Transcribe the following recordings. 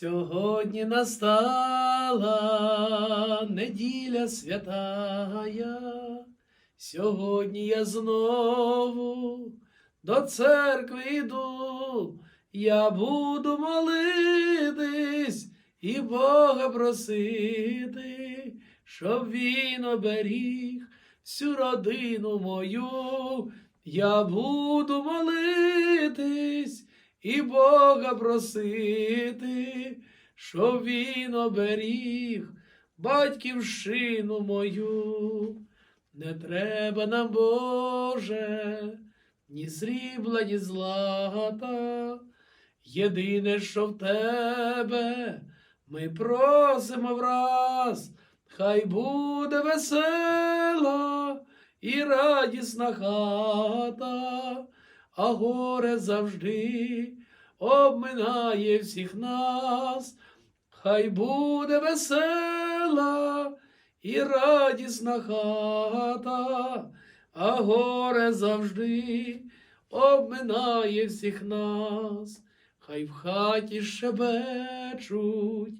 Сьогодні настала неділя святая, сьогодні я знову до церкви йду, я буду молитись і Бога просити, щоб він оберіг всю родину мою, я буду молитись і Бога просити, щоб він оберіг батьківщину мою. Не треба нам, Боже, ні срібла, ні злата. Єдине, що в тебе ми просимо враз, хай буде весела і радісна хата, а горе завжди обминає всіх нас, хай буде весела і радісна хата, а горе завжди обминає всіх нас, хай в хаті щебечуть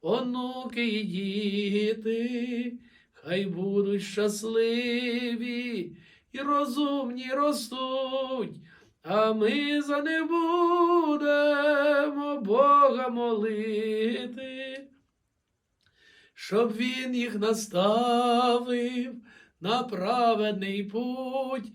онуки і діти, хай будуть щасливі і розумні ростуть, а ми за не будемо Бога молити, щоб він їх наставив на праведний путь.